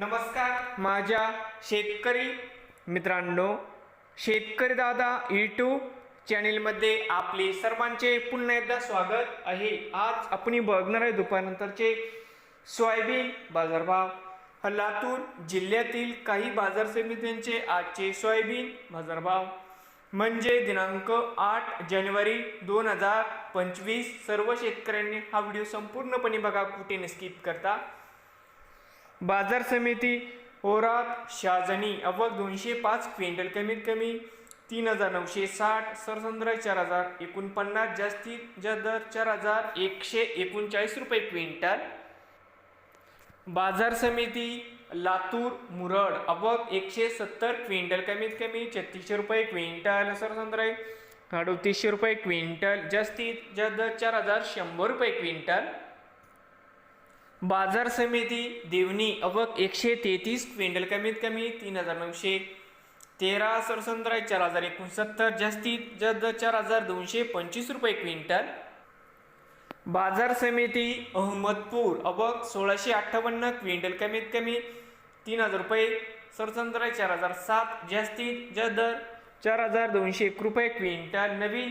नमस्कार माझ्या शेतकरी मित्रांनो शेतकरी दादा यूट्यूब चॅनेलमध्ये आपले सर्वांचे पुन्हा एकदा स्वागत आहे. आज आपण बघणार आहे दुपारनंतरचे सोयाबीन बाजारभाव. लातूर जिल्ह्यातील काही बाजार समित्यांचे आजचे सोयाबीन बाजारभाव. म्हणजे दिनांक आठ जानेवारी दोन हजार पंचवीस सर्व शेतकऱ्यांनी हा व्हिडिओ संपूर्णपणे बघा कुठे न स्किप करता. बाजार समिती ओरात शाजनी अवघ दोनशे पाच क्विंटल कमीत कमी तीन हजार नऊशे साठ सरसंद्र चार हजार एकोणपन्नास जास्तीत जास्त दर चार हजार एकशे एकोणचाळीस रुपये क्विंटल. बाजार समिती लातूर मुरड अवघ एकशे सत्तर क्विंटल कमीत कमी छत्तीसशे रुपये क्विंटल सरसंद्र अडतीसशे रुपये क्विंटल जास्तीत जास्त दर चार हजार शंभर रुपये क्विंटल. बाजार समिती देवणी अवक एकशे तेहतीस क्विंटल कमीत कमी तीन हजार नऊशे तेरा सरसंद्राय चार हजार एकोणसत्तर जास्तीत जास्त चार हजार दोनशे पंचवीस रुपये क्विंटल. बाजार समिती अहमदपूर अवक सोळाशे अठ्ठावन्न क्विंटल कमीत कमी तीन हजार रुपये सरसंद्राय चार हजार सात जास्तीत जास्त दर चार हजार दोनशे एक रुपये क्विंटल. नवीन